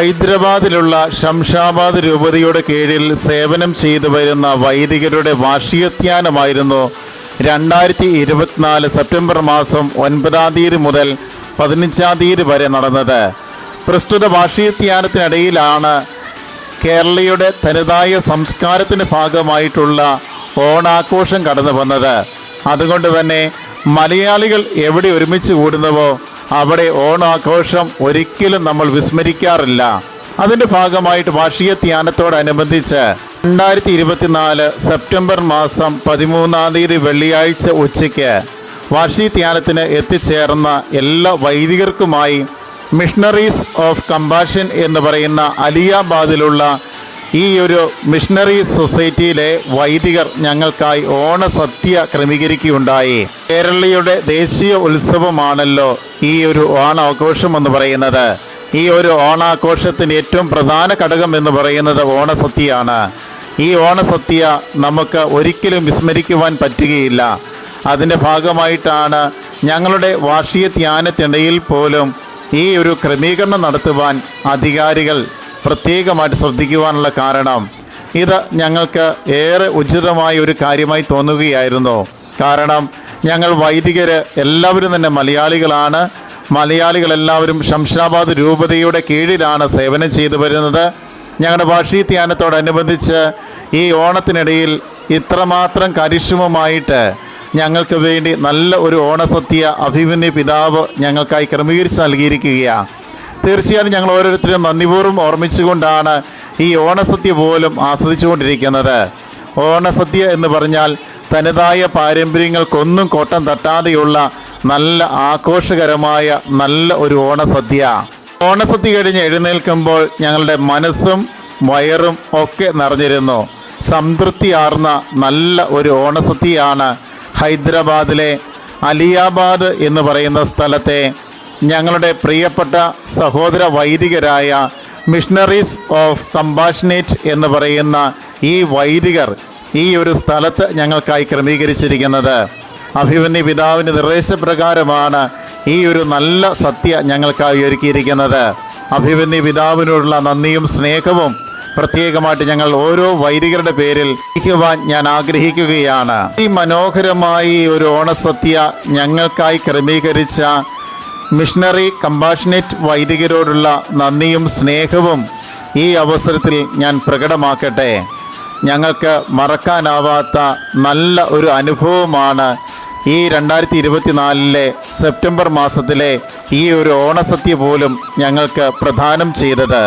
ഹൈദരാബാദിലുള്ള ശംഷാബാദ് രൂപതയുടെ കീഴിൽ സേവനം ചെയ്തു വരുന്ന വൈദികരുടെ വാർഷികധ്യാനമായിരുന്നു രണ്ടായിരത്തി ഇരുപത്തിനാല് സെപ്റ്റംബർ മാസം ഒൻപതാം തീയതി മുതൽ പതിനഞ്ചാം തീയതി വരെ നടന്നത്. പ്രസ്തുത വാർഷികധ്യാനത്തിനിടയിലാണ് കേരളീയുടെ തനതായ സംസ്കാരത്തിന്റെ ഭാഗമായിട്ടുള്ള ഓണാഘോഷം കടന്നു വന്നത് അതുകൊണ്ട് തന്നെ മലയാളികൾ എവിടെ ഒരുമിച്ച് കൂടുന്നുവോ അവിടെ ഓണാഘോഷം ഒരിക്കലും നമ്മൾ വിസ്മരിക്കാറില്ല. അതിന്റെ ഭാഗമായിട്ട് വാർഷിക ധ്യാനത്തോടനുബന്ധിച്ച് രണ്ടായിരത്തി ഇരുപത്തിനാല് സെപ്റ്റംബർ മാസം പതിമൂന്നാം തീയതി വെള്ളിയാഴ്ച ഉച്ചയ്ക്ക് വാർഷിക ധ്യാനത്തിന് എത്തിച്ചേർന്ന എല്ലാ വൈദികർക്കുമായി മിഷണറീസ് ഓഫ് കമ്പാഷൻ എന്ന് പറയുന്ന അലിയാബാദിലുള്ള ഈ ഒരു മിഷണറി സൊസൈറ്റിയിലെ വൈദികർ ഞങ്ങൾക്കായി ഓണസദ്യ ക്രമീകരിക്കുകയുണ്ടായി. കേരളീയുടെ ദേശീയ ഉത്സവമാണല്ലോ ഈ ഒരു ഓണാഘോഷം എന്ന് പറയുന്നത്. ഈ ഒരു ഓണാഘോഷത്തിന് ഏറ്റവും പ്രധാന ഘടകം എന്ന് പറയുന്നത് ഓണസദ്യയാണ്. ഈ ഓണസദ്യ നമുക്ക് ഒരിക്കലും വിസ്മരിക്കുവാൻ പറ്റുകയില്ല. അതിന്റെ ഭാഗമായിട്ടാണ് ഞങ്ങളുടെ വാർഷിക ധ്യാനത്തിനിടയിൽ പോലും ഈ ഒരു ക്രമീകരണം നടത്തുവാൻ അധികാരികൾ പ്രത്യേകമായിട്ട് ശ്രദ്ധിക്കുവാനുള്ള കാരണം ഇത് ഞങ്ങൾക്ക് ഏറെ ഉചിതമായ ഒരു കാര്യമായി തോന്നുകയായിരുന്നു. കാരണം ഞങ്ങൾ വൈദികർ എല്ലാവരും തന്നെ മലയാളികളാണ്. മലയാളികളെല്ലാവരും ശംഷാബാദ് രൂപതയുടെ കീഴിലാണ് സേവനം ചെയ്തു വരുന്നത്. ഞങ്ങളുടെ ഭാഷീ ധ്യാനത്തോടനുബന്ധിച്ച് ഈ ഓണത്തിനിടയിൽ ഇത്രമാത്രം കരിശ്രമമായിട്ട് ഞങ്ങൾക്ക് വേണ്ടി നല്ല ഒരു ഓണസത്യ അഭിമന്യ പിതാവ് ഞങ്ങൾക്കായി ക്രമീകരിച്ച് നൽകിയിരിക്കുകയാണ്. തീർച്ചയായും ഞങ്ങൾ ഓരോരുത്തരും നന്ദിപൂർവം ഓർമ്മിച്ചുകൊണ്ടാണ് ഈ ഓണസദ്യ പോലും ആസ്വദിച്ചുകൊണ്ടിരിക്കുന്നത്. ഓണസദ്യ എന്ന് പറഞ്ഞാൽ തനതായ പാരമ്പര്യങ്ങൾക്കൊന്നും കോട്ടം തട്ടാതെയുള്ള നല്ല ആഘോഷകരമായ നല്ല ഒരു ഓണസദ്യ. ഓണസദ്യ കഴിഞ്ഞ് എഴുന്നേൽക്കുമ്പോൾ ഞങ്ങളുടെ മനസ്സും വയറും ഒക്കെ നിറഞ്ഞിരുന്നു. സംതൃപ്തിയാർന്ന നല്ല ഒരു ഓണസദ്യയാണ് ഹൈദരാബാദിലെ അലിയാബാദ് എന്ന് പറയുന്ന സ്ഥലത്തെ ഞങ്ങളുടെ പ്രിയപ്പെട്ട സഹോദര വൈദികരായ മിഷണറീസ് ഓഫ് കമ്പാഷനേറ്റ് എന്ന് പറയുന്ന ഈ വൈദികർ ഈ ഒരു സ്ഥലത്ത് ഞങ്ങൾക്കായി ക്രമീകരിച്ചിരിക്കുന്നത്. അഭിമന്യ പിതാവിന്റെ നിർദ്ദേശപ്രകാരമാണ് ഈ ഒരു നല്ല സത്യ ഞങ്ങൾക്കായി ഒരുക്കിയിരിക്കുന്നത്. അഭിമന്യ പിതാവിനോടുള്ള നന്ദിയും സ്നേഹവും പ്രത്യേകമായിട്ട് ഞങ്ങൾ ഓരോ വൈദികരുടെ പേരിൽ ഇരിക്കുവാൻ ഞാൻ ആഗ്രഹിക്കുകയാണ്. ഈ മനോഹരമായി ഒരു ഓണസദ്യ ഞങ്ങൾക്കായി ക്രമീകരിച്ച മിഷണറി കമ്പാഷനേറ്റ് വൈദികരോടുള്ള നന്ദിയും സ്നേഹവും ഈ അവസരത്തിൽ ഞാൻ പ്രകടമാക്കട്ടെ. ഞങ്ങൾക്ക് മറക്കാനാവാത്ത നല്ല ഒരു അനുഭവമാണ് ഈ രണ്ടായിരത്തി ഇരുപത്തിനാലിലെ സെപ്റ്റംബർ മാസത്തിലെ ഈ ഒരു ഓണസദ്യ പോലും ഞങ്ങൾക്ക് പ്രദാനം ചെയ്തത്.